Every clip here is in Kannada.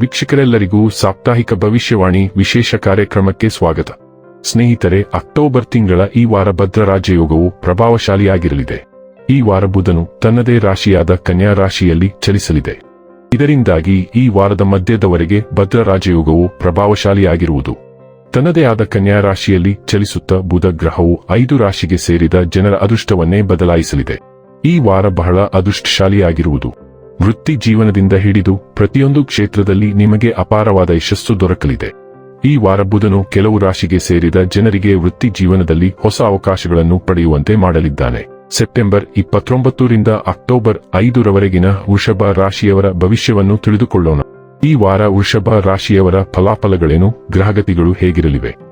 ವೀಕ್ಷಕರೆಲ್ಲರಿಗೂ ಸಾಪ್ತಾಹಿಕ ಭವಿಷ್ಯವಾಣಿ ವಿಶೇಷ ಕಾರ್ಯಕ್ರಮಕ್ಕೆ ಸ್ವಾಗತ. ಸ್ನೇಹಿತರೆ, ಅಕ್ಟೋಬರ್ ತಿಂಗಳ ಈ ವಾರ ಭದ್ರ ರಾಜಯೋಗವು ಪ್ರಭಾವಶಾಲಿಯಾಗಿರಲಿದೆ. ಈ ವಾರ ಬುಧನು ತನ್ನದೇ ರಾಶಿಯಾದ ಕನ್ಯಾ ರಾಶಿಯಲ್ಲಿ ಚಲಿಸಲಿದೆ. ಇದರಿಂದಾಗಿ ಈ ವಾರದ ಮಧ್ಯದವರೆಗೆ ಭದ್ರ ರಾಜಯೋಗವು ಪ್ರಭಾವಶಾಲಿಯಾಗಿರುವುದು. ತನ್ನದೇ ಆದ ಕನ್ಯಾ ರಾಶಿಯಲ್ಲಿ ಚಲಿಸುತ್ತ ಬುಧ ಗ್ರಹವು ಐದು ರಾಶಿಗೆ ಸೇರಿದ ಜನರ ಅದೃಷ್ಟವನ್ನೇ ಬದಲಾಯಿಸಲಿದೆ. ಈ ವಾರ ಬಹಳ ಅದೃಷ್ಟಶಾಲಿಯಾಗಿರುವುದು. ವೃತ್ತಿ ಜೀವನದಿಂದ ಹಿಡಿದು ಪ್ರತಿಯೊಂದು ಕ್ಷೇತ್ರದಲ್ಲಿ ನಿಮಗೆ ಅಪಾರವಾದ ಯಶಸ್ಸು ದೊರಕಲಿದೆ. ಈ ವಾರ ಬುಧನು ಕೆಲವು ರಾಶಿಗೆ ಸೇರಿದ ಜನರಿಗೆ ವೃತ್ತಿ ಜೀವನದಲ್ಲಿ ಹೊಸ ಅವಕಾಶಗಳನ್ನು ಪಡೆಯುವಂತೆ ಮಾಡಲಿದ್ದಾನೆ. ಸೆಪ್ಟೆಂಬರ್ ಇಪ್ಪತ್ತೊಂಬತ್ತರಿಂದ ಅಕ್ಟೋಬರ್ ಐದರವರೆಗಿನ ವೃಷಭ ರಾಶಿಯವರ ಭವಿಷ್ಯವನ್ನು ತಿಳಿದುಕೊಳ್ಳೋಣ. ಈ ವಾರ ವೃಷಭ ರಾಶಿಯವರ ಫಲಾಫಲಗಳೇನು, ಗ್ರಹಗತಿಗಳು ಹೇಗಿರಲಿವೆ?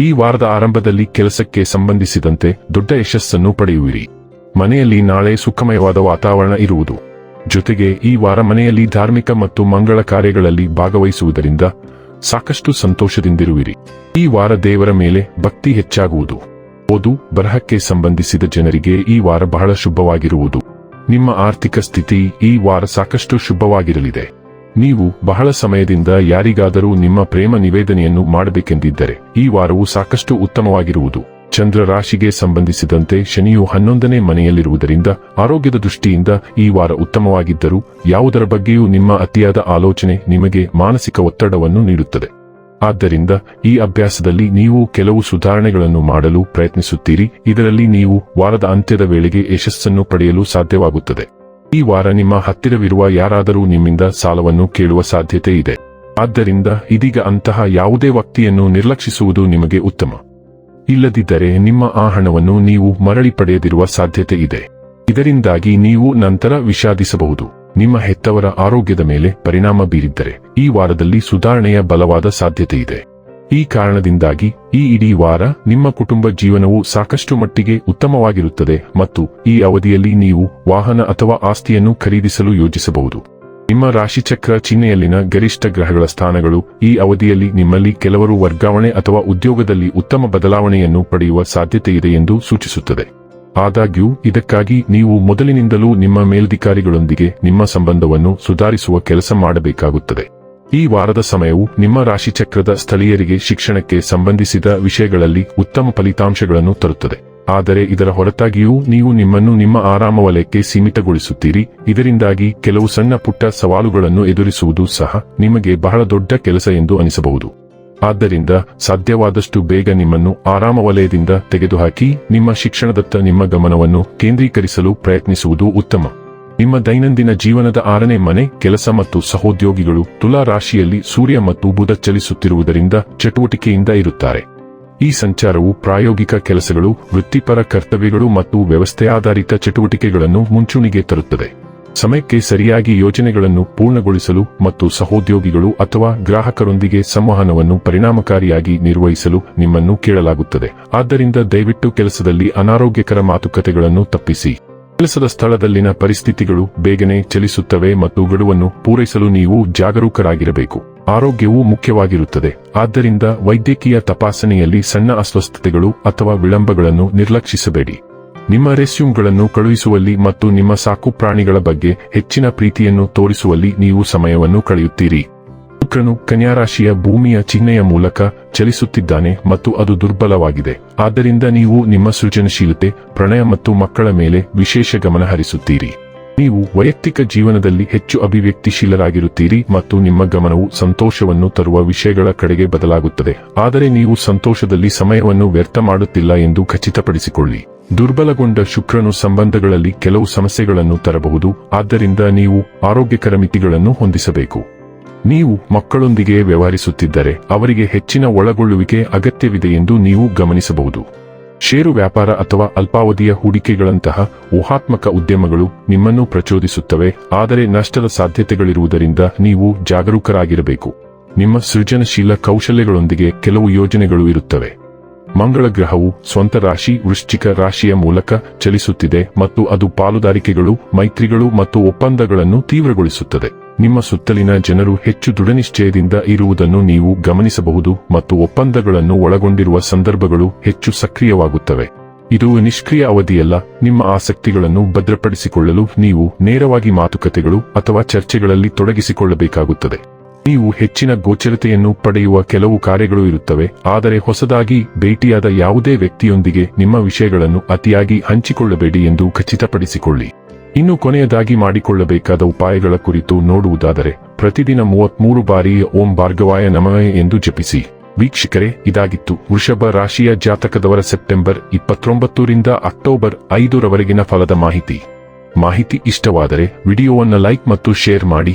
ಈ ವಾರದ ಆರಂಭದಲ್ಲಿ ಕೆಲಸಕ್ಕೆ ಸಂಬಂಧಿಸಿದಂತೆ ದೊಡ್ಡ ಯಶಸ್ಸನ್ನು ಪಡೆಯುವಿರಿ. ಮನೆಯಲ್ಲಿ ನಾಳೆ ಸುಖಮಯವಾದ ವಾತಾವರಣ ಇರುವುದು. ಜೊತೆಗೆ ಈ ವಾರ ಮನೆಯಲ್ಲಿ ಧಾರ್ಮಿಕ ಮತ್ತು ಮಂಗಳ ಕಾರ್ಯಗಳಲ್ಲಿ ಭಾಗವಹಿಸುವುದರಿಂದ ಸಾಕಷ್ಟು ಸಂತೋಷದಿಂದಿರುವಿರಿ. ಈ ವಾರ ದೇವರ ಮೇಲೆ ಭಕ್ತಿ ಹೆಚ್ಚಾಗುವುದು. ಓದು, ಬರಹಕ್ಕೆ ಸಂಬಂಧಿಸಿದ ಜನರಿಗೆ ಈ ವಾರ ಬಹಳ ಶುಭವಾಗಿರುವುದು. ನಿಮ್ಮ ಆರ್ಥಿಕ ಸ್ಥಿತಿ ಈ ವಾರ ಸಾಕಷ್ಟು ಶುಭವಾಗಿರಲಿದೆ. ನೀವು ಬಹಳ ಸಮಯದಿಂದ ಯಾರಿಗಾದರೂ ನಿಮ್ಮ ಪ್ರೇಮ ನಿವೇದನೆಯನ್ನು ಮಾಡಬೇಕೆಂದಿದ್ದರೆ ಈ ವಾರವು ಸಾಕಷ್ಟು ಉತ್ತಮವಾಗಿರುವುದು. ಚಂದ್ರ ರಾಶಿಗೆ ಸಂಬಂಧಿಸಿದಂತೆ ಶನಿಯು ಹನ್ನೊಂದನೇ ಮನೆಯಲ್ಲಿರುವುದರಿಂದ ಆರೋಗ್ಯದ ದೃಷ್ಟಿಯಿಂದ ಈ ವಾರ ಉತ್ತಮವಾಗಿದ್ದರೂ ಯಾವುದರ ಬಗ್ಗೆಯೂ ನಿಮ್ಮ ಅತಿಯಾದ ಆಲೋಚನೆ ನಿಮಗೆ ಮಾನಸಿಕ ಒತ್ತಡವನ್ನು ನೀಡುತ್ತದೆ. ಆದ್ದರಿಂದ ಈ ಅಭ್ಯಾಸದಲ್ಲಿ ನೀವು ಕೆಲವು ಸುಧಾರಣೆಗಳನ್ನು ಮಾಡಲು ಪ್ರಯತ್ನಿಸುತ್ತೀರಿ. ಇದರಲ್ಲಿ ನೀವು ವಾರದ ಅಂತ್ಯದ ವೇಳೆಗೆ ಯಶಸ್ಸನ್ನು ಪಡೆಯಲು ಸಾಧ್ಯವಾಗುತ್ತದೆ. ಈ ವಾರ ನಿಮ್ಮ ಹತ್ತಿರವಿರುವ ಯಾರಾದರೂ ನಿಮ್ಮಿಂದ ಸಾಲವನ್ನು ಕೇಳುವ ಸಾಧ್ಯತೆ ಇದೆ. ಆದ್ದರಿಂದ ಇದೀಗ ಅಂತಹ ಯಾವುದೇ ವ್ಯಕ್ತಿಯನ್ನು ನಿರ್ಲಕ್ಷಿಸುವುದು ನಿಮಗೆ ಉತ್ತಮ. ಇಲ್ಲದಿದ್ದರೆ ನಿಮ್ಮ ಆ ಹಣವನ್ನು ನೀವು ಮರಳಿ ಪಡೆಯದಿರುವ ಸಾಧ್ಯತೆ ಇದೆ. ಇದರಿಂದಾಗಿ ನೀವು ನಂತರ ವಿಷಾದಿಸಬಹುದು. ನಿಮ್ಮ ಹೆತ್ತವರ ಆರೋಗ್ಯದ ಮೇಲೆ ಪರಿಣಾಮ ಬೀರಿದ್ದರೆ ಈ ವಾರದಲ್ಲಿ ಸುಧಾರಣೆಯ ಬಲವಾದ ಸಾಧ್ಯತೆ ಇದೆ. ಈ ಕಾರಣದಿಂದಾಗಿ ಈ ಇಡೀ ವಾರ ನಿಮ್ಮ ಕುಟುಂಬ ಜೀವನವು ಸಾಕಷ್ಟು ಮಟ್ಟಿಗೆ ಉತ್ತಮವಾಗಿರುತ್ತದೆ ಮತ್ತು ಈ ಅವಧಿಯಲ್ಲಿ ನೀವು ವಾಹನ ಅಥವಾ ಆಸ್ತಿಯನ್ನು ಖರೀದಿಸಲು ಯೋಜಿಸಬಹುದು. ನಿಮ್ಮ ರಾಶಿಚಕ್ರ ಚಿಹ್ನೆಯಲ್ಲಿನ ಗರಿಷ್ಠ ಗ್ರಹಗಳ ಸ್ಥಾನಗಳು ಈ ಅವಧಿಯಲ್ಲಿ ನಿಮ್ಮಲ್ಲಿ ಕೆಲವರು ವರ್ಗಾವಣೆ ಅಥವಾ ಉದ್ಯೋಗದಲ್ಲಿ ಉತ್ತಮ ಬದಲಾವಣೆಯನ್ನು ಪಡೆಯುವ ಸಾಧ್ಯತೆ ಇದೆ ಎಂದು ಸೂಚಿಸುತ್ತದೆ. ಆದಾಗ್ಯೂ, ಇದಕ್ಕಾಗಿ ನೀವು ಮೊದಲಿನಿಂದಲೂ ನಿಮ್ಮ ಮೇಲಧಿಕಾರಿಗಳೊಂದಿಗೆ ನಿಮ್ಮ ಸಂಬಂಧವನ್ನು ಸುಧಾರಿಸುವ ಕೆಲಸ ಮಾಡಬೇಕಾಗುತ್ತದೆ. ಈ ವಾರದ ಸಮಯವು ನಿಮ್ಮ ರಾಶಿಚಕ್ರದ ಸ್ಥಳೀಯರಿಗೆ ಶಿಕ್ಷಣಕ್ಕೆ ಸಂಬಂಧಿಸಿದ ವಿಷಯಗಳಲ್ಲಿ ಉತ್ತಮ ಫಲಿತಾಂಶಗಳನ್ನು ತರುತ್ತದೆ. ಆದರೆ ಇದರ ಹೊರತಾಗಿಯೂ ನೀವು ನಿಮ್ಮನ್ನು ನಿಮ್ಮ ಆರಾಮ ವಲಯಕ್ಕೆ ಸೀಮಿತಗೊಳಿಸುತ್ತೀರಿ. ಇದರಿಂದಾಗಿ ಕೆಲವು ಸಣ್ಣ ಪುಟ್ಟ ಸವಾಲುಗಳನ್ನು ಎದುರಿಸುವುದು ಸಹ ನಿಮಗೆ ಬಹಳ ದೊಡ್ಡ ಕೆಲಸ ಎಂದು ಅನಿಸಬಹುದು. ಆದ್ದರಿಂದ ಸಾಧ್ಯವಾದಷ್ಟು ಬೇಗ ನಿಮ್ಮನ್ನು ಆರಾಮ ವಲಯದಿಂದ ತೆಗೆದುಹಾಕಿ ನಿಮ್ಮ ಶಿಕ್ಷಣದತ್ತ ನಿಮ್ಮ ಗಮನವನ್ನು ಕೇಂದ್ರೀಕರಿಸಲು ಪ್ರಯತ್ನಿಸುವುದು ಉತ್ತಮ. ನಿಮ್ಮ ದೈನಂದಿನ ಜೀವನದ ಆರನೇ ಮನೆ, ಕೆಲಸ ಮತ್ತು ಸಹೋದ್ಯೋಗಿಗಳು ತುಲಾ ರಾಶಿಯಲ್ಲಿ ಸೂರ್ಯ ಮತ್ತು ಬುಧ ಚಲಿಸುತ್ತಿರುವುದರಿಂದ ಚಟುವಟಿಕೆಯಿಂದ ಇರುತ್ತಾರೆ. ಈ ಸಂಚಾರವು ಪ್ರಾಯೋಗಿಕ ಕೆಲಸಗಳು, ವೃತ್ತಿಪರ ಕರ್ತವ್ಯಗಳು ಮತ್ತು ವ್ಯವಸ್ಥೆ ಆಧಾರಿತ ಚಟುವಟಿಕೆಗಳನ್ನು ಮುಂಚೂಣಿಗೆ ತರುತ್ತದೆ. ಸಮಯಕ್ಕೆ ಸರಿಯಾಗಿ ಯೋಜನೆಗಳನ್ನು ಪೂರ್ಣಗೊಳಿಸಲು ಮತ್ತು ಸಹೋದ್ಯೋಗಿಗಳು ಅಥವಾ ಗ್ರಾಹಕರೊಂದಿಗೆ ಸಂವಹನವನ್ನು ಪರಿಣಾಮಕಾರಿಯಾಗಿ ನಿರ್ವಹಿಸಲು ನಿಮ್ಮನ್ನು ಕೇಳಲಾಗುತ್ತದೆ. ಆದ್ದರಿಂದ ದಯವಿಟ್ಟು ಕೆಲಸದಲ್ಲಿ ಅನಾರೋಗ್ಯಕರ ಮಾತುಕತೆಗಳನ್ನು ತಪ್ಪಿಸಿ. ಕೆಲಸದ ಸ್ಥಳದಲ್ಲಿನ ಪರಿಸ್ಥಿತಿಗಳು ಬೇಗನೆ ಚಲಿಸುತ್ತವೆ ಮತ್ತು ಗಡುವನ್ನು ಪೂರೈಸಲು ನೀವು ಜಾಗರೂಕರಾಗಿರಬೇಕು. ಆರೋಗ್ಯವು ಮುಖ್ಯವಾಗಿರುತ್ತದೆ. ಆದ್ದರಿಂದ ವೈದ್ಯಕೀಯ ತಪಾಸಣೆಯಲ್ಲಿ ಸಣ್ಣ ಅಸ್ವಸ್ಥತೆಗಳು ಅಥವಾ ವಿಳಂಬಗಳನ್ನು ನಿರ್ಲಕ್ಷಿಸಬೇಡಿ. ನಿಮ್ಮ ರೆಸ್ಯೂಮ್ಗಳನ್ನು ಕಳುಹಿಸುವಲ್ಲಿ ಮತ್ತು ನಿಮ್ಮ ಸಾಕು ಪ್ರಾಣಿಗಳ ಬಗ್ಗೆ ಹೆಚ್ಚಿನ ಪ್ರೀತಿಯನ್ನು ತೋರಿಸುವಲ್ಲಿ ನೀವು ಸಮಯವನ್ನು ಕಳೆಯುತ್ತೀರಿ. ಶುಕ್ರನು ಕನ್ಯಾರಾಶಿಯ ಭೂಮಿಯ ಚಿಹ್ನೆಯ ಮೂಲಕ ಚಲಿಸುತ್ತಿದ್ದಾನೆ ಮತ್ತು ಅದು ದುರ್ಬಲವಾಗಿದೆ. ಆದ್ದರಿಂದ ನೀವು ನಿಮ್ಮ ಸೃಜನಶೀಲತೆ, ಪ್ರಣಯ ಮತ್ತು ಮಕ್ಕಳ ಮೇಲೆ ವಿಶೇಷ ಗಮನ ಹರಿಸುತ್ತೀರಿ. ನೀವು ವೈಯಕ್ತಿಕ ಜೀವನದಲ್ಲಿ ಹೆಚ್ಚು ಅಭಿವ್ಯಕ್ತಿಶೀಲರಾಗಿರುತ್ತೀರಿ ಮತ್ತು ನಿಮ್ಮ ಗಮನವು ಸಂತೋಷವನ್ನು ತರುವ ವಿಷಯಗಳ ಕಡೆಗೆ ಬದಲಾಗುತ್ತದೆ. ಆದರೆ ನೀವು ಸಂತೋಷದಲ್ಲಿ ಸಮಯವನ್ನು ವ್ಯರ್ಥ ಮಾಡುತ್ತಿಲ್ಲ ಎಂದು ಖಚಿತಪಡಿಸಿಕೊಳ್ಳಿ. ದುರ್ಬಲಗೊಂಡ ಶುಕ್ರನು ಸಂಬಂಧಗಳಲ್ಲಿ ಕೆಲವು ಸಮಸ್ಯೆಗಳನ್ನು ತರಬಹುದು. ಆದ್ದರಿಂದ ನೀವು ಆರೋಗ್ಯಕರ ಮಿತಿಗಳನ್ನು ಹೊಂದಿಸಬೇಕು. ನೀವು ಮಕ್ಕಳೊಂದಿಗೆ ವ್ಯವಹರಿಸುತ್ತಿದ್ದರೆ ಅವರಿಗೆ ಹೆಚ್ಚಿನ ಒಳಗೊಳ್ಳುವಿಕೆ ಅಗತ್ಯವಿದೆ ಎಂದು ನೀವು ಗಮನಿಸಬಹುದು. ಷೇರು ವ್ಯಾಪಾರ ಅಥವಾ ಅಲ್ಪಾವಧಿಯ ಹೂಡಿಕೆಗಳಂತಹ ಊಹಾತ್ಮಕ ಉದ್ಯಮಗಳು ನಿಮ್ಮನ್ನು ಪ್ರಚೋದಿಸುತ್ತವೆ, ಆದರೆ ನಷ್ಟದ ಸಾಧ್ಯತೆಗಳಿರುವುದರಿಂದ ನೀವು ಜಾಗರೂಕರಾಗಿರಬೇಕು. ನಿಮ್ಮ ಸೃಜನಶೀಲ ಕೌಶಲ್ಯಗಳೊಂದಿಗೆ ಕೆಲವು ಯೋಜನೆಗಳು ಇರುತ್ತವೆ. ಮಂಗಳ ಗ್ರಹವು ಸ್ವಂತ ರಾಶಿ, ವೃಶ್ಚಿಕ ರಾಶಿಯ ಮೂಲಕ ಚಲಿಸುತ್ತಿದೆ ಮತ್ತು ಅದು ಪಾಲುದಾರಿಕೆಗಳು, ಮೈತ್ರಿಗಳು ಮತ್ತು ಒಪ್ಪಂದಗಳನ್ನು ತೀವ್ರಗೊಳಿಸುತ್ತದೆ. ನಿಮ್ಮ ಸುತ್ತಲಿನ ಜನರು ಹೆಚ್ಚು ದೃಢನಿಶ್ಚಯದಿಂದ ಇರುವುದನ್ನು ನೀವು ಗಮನಿಸಬಹುದು ಮತ್ತು ಒಪ್ಪಂದಗಳನ್ನು ಒಳಗೊಂಡಿರುವ ಸಂದರ್ಭಗಳು ಹೆಚ್ಚು ಸಕ್ರಿಯವಾಗುತ್ತವೆ. ಇದು ನಿಷ್ಕ್ರಿಯ ಅವಧಿಯಲ್ಲ, ನಿಮ್ಮ ಆಸಕ್ತಿಗಳನ್ನು ಭದ್ರಪಡಿಸಿಕೊಳ್ಳಲು ನೀವು ನೇರವಾಗಿ ಮಾತುಕತೆಗಳು ಅಥವಾ ಚರ್ಚೆಗಳಲ್ಲಿ ತೊಡಗಿಸಿಕೊಳ್ಳಬೇಕಾಗುತ್ತದೆ. ನೀವು ಹೆಚ್ಚಿನ ಗೋಚರತೆಯನ್ನು ಪಡೆಯುವ ಕೆಲವು ಕಾರ್ಯಗಳು ಇರುತ್ತವೆ, ಆದರೆ ಹೊಸದಾಗಿ ಭೇಟಿಯಾದ ಯಾವುದೇ ವ್ಯಕ್ತಿಯೊಂದಿಗೆ ನಿಮ್ಮ ವಿಷಯಗಳನ್ನು ಅತಿಯಾಗಿ ಹಂಚಿಕೊಳ್ಳಬೇಡಿ ಎಂದು ಖಚಿತಪಡಿಸಿಕೊಳ್ಳಿ. ಇನ್ನು ಕೊನೆಯದಾಗಿ ಮಾಡಿಕೊಳ್ಳಬೇಕಾದ ಉಪಾಯಗಳ ಕುರಿತು ನೋಡುವುದಾದರೆ, ಪ್ರತಿದಿನ ಮೂವತ್ಮೂರು ಬಾರಿ ಓಂ ಭಾರ್ಗವಾಯ ನಮಃ ಎಂದು ಜಪಿಸಿ. ವೀಕ್ಷಕರೇ, ಇದಾಗಿತ್ತು ವೃಷಭ ರಾಶಿಯ ಜಾತಕದವರ ಸೆಪ್ಟೆಂಬರ್ ಇಪ್ಪತ್ತೊಂಬತ್ತರಿಂದ ಅಕ್ಟೋಬರ್ ಐದರವರೆಗಿನ ಫಲದ ಮಾಹಿತಿ. ಮಾಹಿತಿ ಇಷ್ಟವಾದರೆ ವಿಡಿಯೋವನ್ನು ಲೈಕ್ ಮತ್ತು ಶೇರ್ ಮಾಡಿ.